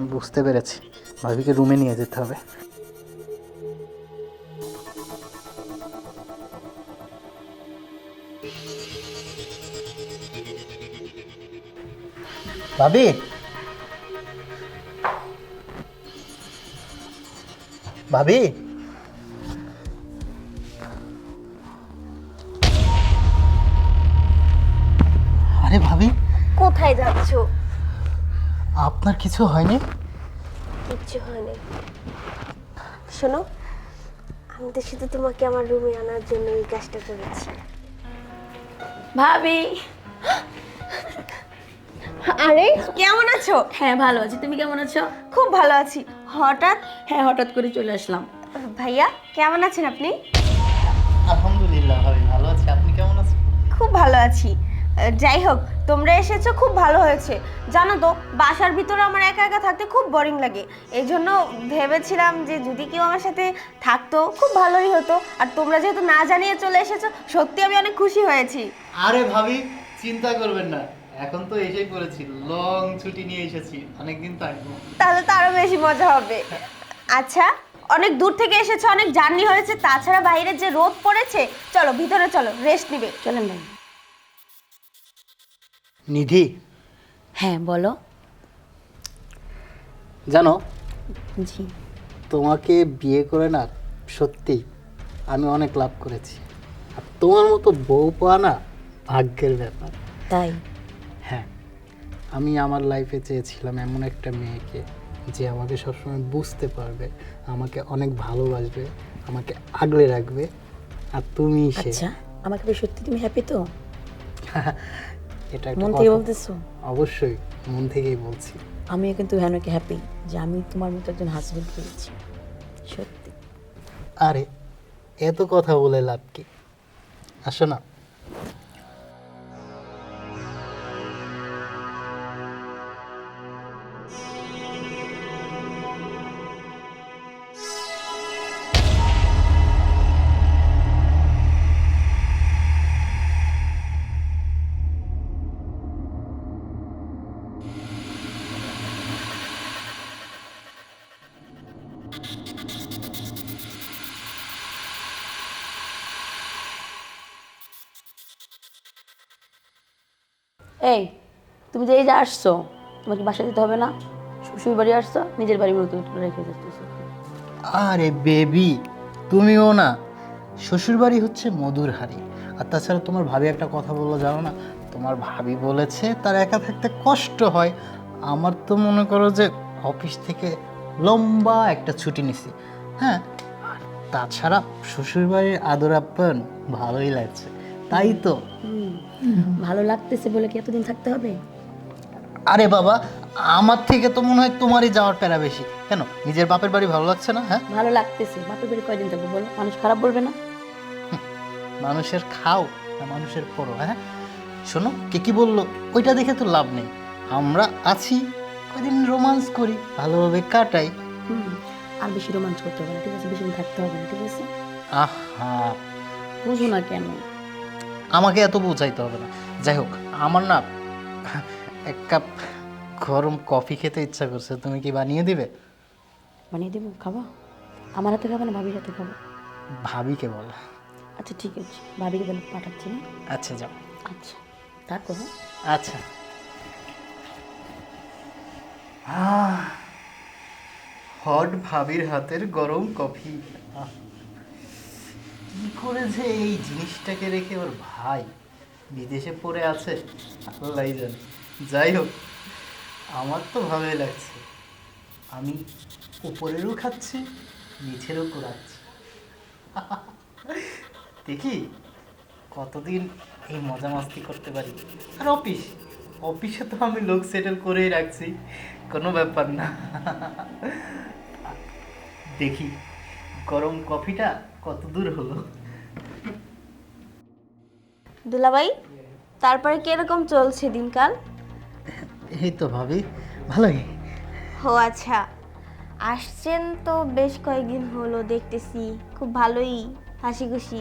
বুঝতে পেরেছি। ভাবিকে রুমে নিয়ে যেতে হবে। ভাবি! ভাবি! আরে ভাবি! কোথায় যাচ্ছ? আপনার কিছু হয়নি? কিচ্ছু হয়নি। শোনো আমি তো শুধু তোমাকে আমার রুমে আনার জন্য এই কাজটা করেছি। ভাবি! আরে কেমন আছো? হ্যাঁ ভালো আছি। তুমি কেমন আছো? খুব ভালো আছি। হঠাৎ? হ্যাঁ হঠাৎ করে চলে আসলাম। ভাইয়া কেমন আছেন আপনি? আলহামদুলিল্লাহ ভাবি ভালো আছি। আপনি কেমন আছেন? খুব ভালো আছি। যাই হোক তোমরা এসেছ খুব ভালো হয়েছে। জানো তো বাসার ভিতরে আমার একা একা থাকতে খুব বোরিং লাগে। এই জন্য ভেবেছিলাম যে যদি কেউ আমার সাথে থাকতো খুব ভালোই হতো। আর তোমরা যেহেতু না জানিয়ে চলে এসেছ সত্যি আমি অনেক খুশি হয়েছি। আরে ভাবি চিন্তা করবেন না। এখন তো এসেই পড়েছি লং ছুটি নিয়ে এসেছি অনেকদিন থাকব। তাহলে তো আরও বেশি মজা হবে। আচ্ছা অনেক দূর থেকে এসেছ অনেক জার্নি হয়েছে তাছাড়া বাইরে যে রোদ পড়েছে চলো ভিতরে চলো রেস্ট নিবে। চলেন ভাই। নিধি। হ্যাঁ বলো। জানো জি। তোমাকে বিয়ে করে না সত্যি আমি অনেক লাভ করেছি। আর তোমার মতো বউ পাওয়া না ভাগ্যের ব্যাপার। তাই? হ্যাঁ আমি আমার লাইফে চেয়েছিলাম এমন একটা মেয়েকে যে আমাকে সবসময় বুঝতে পারবে আমাকে অনেক ভালোবাসবে আমাকে আগলে রাখবে আর তুমি সে। আচ্ছা আমাকে সত্যি তুমি হ্যাপি তো? এটা মন থেকে। বলতেছো? অবশ্যই মন থেকেই বলছি। আমি কিন্তু হেনকে হ্যাপি যে আমি তোমার মতো একজন হাজবেন্ড পেয়েছি। সত্যি। আরে এত কথা বলে লাভ কি? আসো না। এই, তুমি যে এই যে আসছো তোমার কি বাসা যেতে হবে না। শ্বশুর বাড়ি আসছো, নিজের বাড়ি মতো রেখে যাচ্ছো আরে বেবি, তুমিও না। শ্বশুরবাড়ি হচ্ছে মধুর হাড়ি। আর তাছাড়া তোমার ভাবি একটা কথা বলল, জানো না? তোমার ভাবি বলেছে তার একা থাকতে কষ্ট হয়। আমার তো মনে করো যে অফিস থেকে লম্বা একটা ছুটি নিছি। হ্যাঁ তাছাড়া শ্বশুরবাড়ির আদর আপ্যায়ন ভালোই লাগছে। তাই তো। ভালো লাগতেছে বলে কি এতদিন থাকতে হবে? আরে বাবা আমার থেকে তো মনে হয় তোমারই যাওয়ার প্যারা বেশি। কেন? নিজের বাপের বাড়ি ভালো লাগছে না হ্যাঁ? ভালো লাগতেছে। বাপের বাড়ি কয়দিন থাকব বলো? মানুষ খারাপ বলবে না? মানুষের খাও না মানুষের পরো হ্যাঁ? শোনো কে কি বলল? ওইটা দেখে তো লাভ নেই। আমরা আছি কদিন রোমান্স করি ভালোভাবে কাটাই। আর বেশি রোমাঞ্চ করতে হবে না ঠিক আছে? বেশি দিন থাকতে হবে না ঠিক আছে? আহা। বুঝো না কেন। আমাকে এত বোঝাইতে হবে না। যাই হোক আমার না এক কাপ গরম কফি খেতে ইচ্ছা করছে। তুমি কি বানিয়ে দিবে? বানিয়ে দেবো খাবা। আমার হাতে খাব না ভাবির হাতে খাব? ভাবিকে বল। আচ্ছা ঠিক আছে। ভাবিকে বলে পাঠাচ্ছি না আচ্ছা যাও। আচ্ছা হ্যাঁ? আচ্ছা। হট ভাবির হাতের গরম কফি। আহ, করে যে এই জিনিসটাকে রেখে ওর ভাই বিদেশে পড়ে আছে আল্লাহ জানে। যাই হোক, আমার তো ভালোই লাগছে। আমি উপরেরও খাচ্ছি, নিচেরও কুড়াচ্ছি। দেখি কতদিন এই মজা মাস্তি করতে পারি। আর অফিস, অফিসে তো আমি লোক সেটেল করেই রাখছি, কোনো ব্যাপার না। দেখি, গরম কফিটা কত দূর হলো? দুলাভাই তারপরে কীরকম চলছে দিনকাল? এই তো ভাবি ভালোই। ও আচ্ছা আসছেন তো বেশ কয়েকদিন হলো দেখতেছি খুব ভালোই হাসি খুশি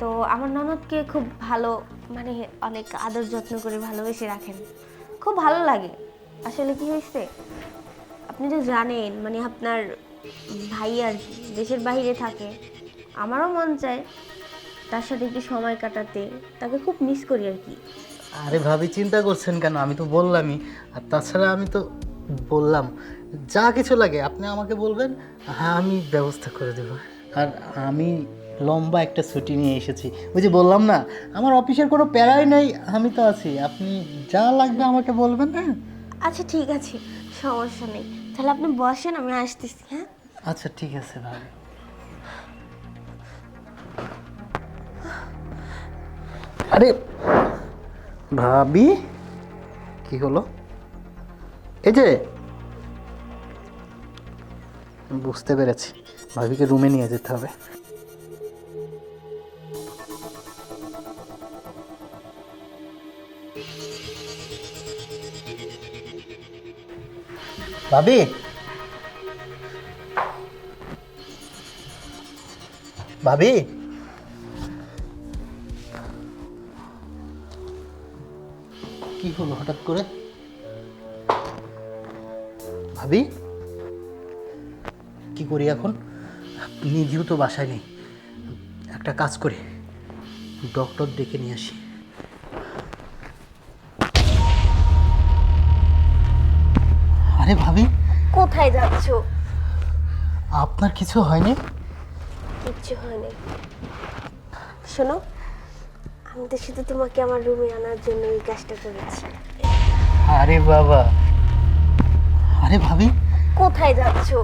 তো আমার ননদকে খুব ভালো মানে অনেক আদর যত্ন করে ভালোবেসে রাখেন। খুব ভালো লাগে। আসলে কি হয়েছে? আপনি তো জানেন মানে আপনার ভাই আর কি দেশের বাইরে থাকে। আমারও মন চায়। তার সাথে একটু সময় কাটাতে তাকে খুব মিস করি আর কি। আরে ভাবি চিন্তা করছেন কেন? আমি তো বললামই। আর তাছাড়া আমি তো বললাম যা কিছু লাগে আপনি আমাকে বলবেন হ্যাঁ আমি ব্যবস্থা করে দেবো। আর আমি লম্বা একটা ছুটি নিয়ে এসেছি। ওই যে বললাম না আমার অফিসের কোনো প্যারাই নেই আমি তো আছি। আপনি যা লাগবে আমাকে বলবেন হ্যাঁ? আচ্ছা ঠিক আছে সমস্যা নেই। তাহলে আপনি বসেন আমি আসতেছি হ্যাঁ? আচ্ছা ঠিক আছে ভাবি। আরে, ভাবি? কি হলো? এই যে, বুঝতে পেরেছি। ভাবিকে রুমে নিয়ে যেতে হবে। ভাবি? ভাবি? হলো হঠাৎ করে। ভাবি কি করি এখন? নিজেও তো বাসায় নেই। একটা কাজ করি ডক্টর ডেকে নিয়ে আসি। আরে ভাবি কোথায় যাচ্ছো? আপনার কিছু হয়নি? কিচ্ছু হয়নি। শোনো আমি তো শুধু তোমাকে আমার রুমে আনার জন্য এই কাজটা করেছি। আরে বাবা। আরে ভাবি। কোথায় যাচ্ছো?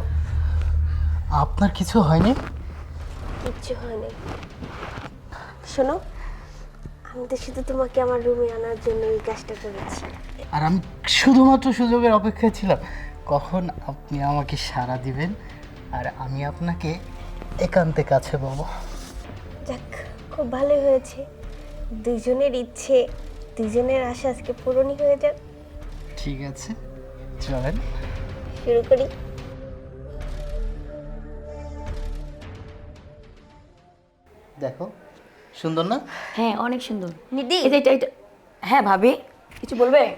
আপনার কিছু হয়নি? কিচ্ছু হয়নি। শোনো আমি তো শুধু তোমাকে আমার রুমে আনার জন্য এই কাজটা করেছি। আর আমি শুধুমাত্র সুযোগের অপেক্ষায় ছিলাম। কখন আপনি আমাকে সাড়া দিবেন আর আমি আপনাকে একান্তে কাছে পাবো। যাক খুব ভালো হয়েছে। দুজনের ইচ্ছে দুজনের আশা আজকে পূরণই হয়ে যাক। ঠিক আছে চলেন। শুরু করি। দেখো সুন্দর না? হ্যাঁ অনেক সুন্দর। নিদি এটা এটা এটা হ্যাঁ ভাবি কিছু বলবে?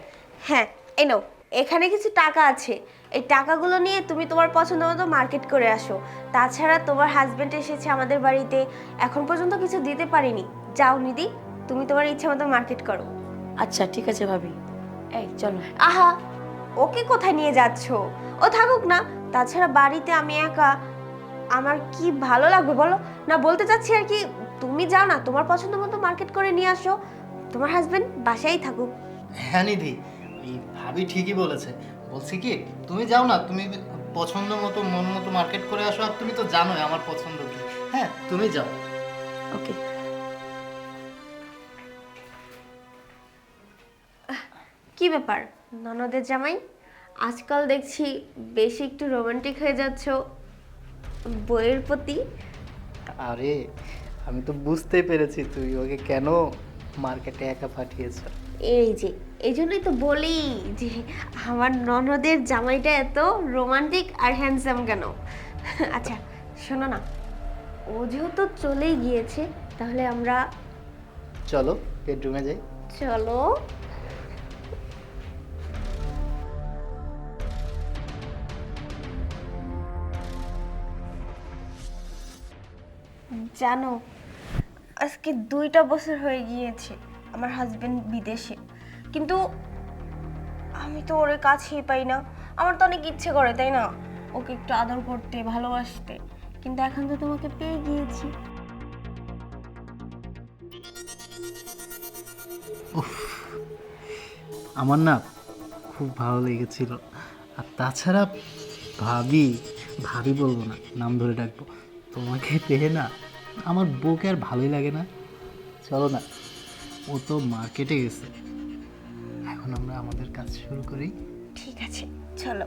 হ্যাঁ এই নাও। এখানে কিছু টাকা আছে। এই টাকাগুলো নিয়ে তুমি তোমার পছন্দ মতো মার্কেট করে আসো। তাছাড়া তোমার হাজবেন্ড এসেছে আমাদের বাড়িতে। এখন পর্যন্ত কিছু দিতে পারিনি। যাও নিদি তুমি তোমার ইচ্ছা মতো মার্কেট করো। আচ্ছা ঠিক আছে ভাবি। এই চলো। আহা ওকে কোথায় নিয়ে যাচ্ছো? ও থাকুক না তাছাড়া বাড়িতে আমি একা আমার কি ভালো লাগবে বলো? না বলতে চাচ্ছি আর কি তুমি যাও না তোমার পছন্দ মতো মার্কেট করে নিয়ে আসো। তোমার হাজবেন্ড বাসায় থাকুক। হ্যাঁ নিধি এই ভাবি ঠিকই বলেছে। বলছি কি তুমি যাও না তুমি পছন্দ মতো মন মতো মার্কেট করে আসো আর তুমি তো জানোই আমার পছন্দ কি। হ্যাঁ তুমি যাও। ওকে কি ব্যাপার? ননদের জামাই? আজকাল দেখছি বেশি একটু রোমান্টিক হয়ে যাচ্ছ বইয়ের প্রতি। আরে আমি তো বুঝতে পেরেছি তুই ওকে কেন মার্কেটে একা পাঠিয়েছ। এই যে এই জন্যই তো বলি যে আমার ননদের জামাইটা এত রোমান্টিক আর হ্যান্ডসাম কেন? আচ্ছা শোনো না ও যেহেতু চলেই গিয়েছে তাহলে আমরা চলো বেডরুমে যাই। চলো। জানো, আজকে দুইটা বছর হয়ে গিয়েছে আমার হাজবেন্ড বিদেশে। কিন্তু আমি তো ওর কাছেই পাই না। আমার তো অনেক ইচ্ছে করে, তাই না? ওকে একটু আদর করতে, ভালোবাসতে। কিন্তু এখন তো তোমাকে পেয়ে গিয়েছি। আমার না খুব ভালো লেগেছিল। আর তাছাড়া ভাবি ভাবি বলব না, নাম ধরে ডাকবো। তোমাকে পেয়ে না আমার বউকে আর ভালোই লাগে না। চলো না, ও তো মার্কেটে গেছে। এখন আমরা আমাদের কাজ শুরু করি। ঠিক আছে, চলো।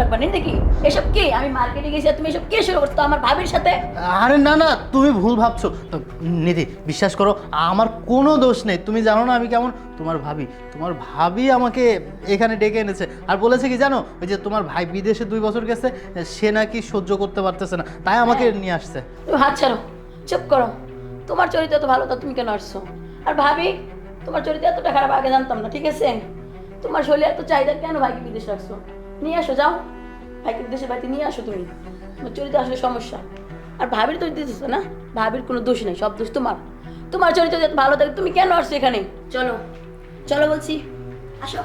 ডাকবা দেখি এসব কি? আমি মার্কেটে গেছি তুমি এসব কে শুরু করছ? আমার ভাবির সাথে? আরে না না তুমি ভুল ভাবছ। নিধি বিশ্বাস করো আমার কোনো দোষ নেই। তুমি জানো না আমি কেমন? তোমার ভাবি। তোমার ভাবি আমাকে এখানে ডেকে এনেছে। আর বলেছে কি জানো? ওই যে তোমার ভাই বিদেশে দুই বছর গেছে সে নাকি সহ্য করতে পারতেছে না। তাই আমাকে নিয়ে আসছে। তুমি হাত ছাড়ো চুপ করো। তোমার চরিত্র এত ভালো তা তুমি কেন আসছো? আর ভাবি তোমার চরিত্র এতটা খারাপ আগে জানতাম না ঠিক আছে? তোমার শরীরে এত চাহিদা কেন ভাইকে বিদেশ রাখছো? নিয়ে আসো, যাও। ভাইকে দেশের বাড়িতে নিয়ে আসো তুমি। তোমার চরিত্র আসলে সমস্যা। আর ভাবির তো দিতেছ না। ভাবির কোনো দোষ নেই, সব দোষ তোমার। তোমার চরিত্র ভালো থাকে, তুমি কেন আসছো এখানে? চলো। চলো বলছি। আসো।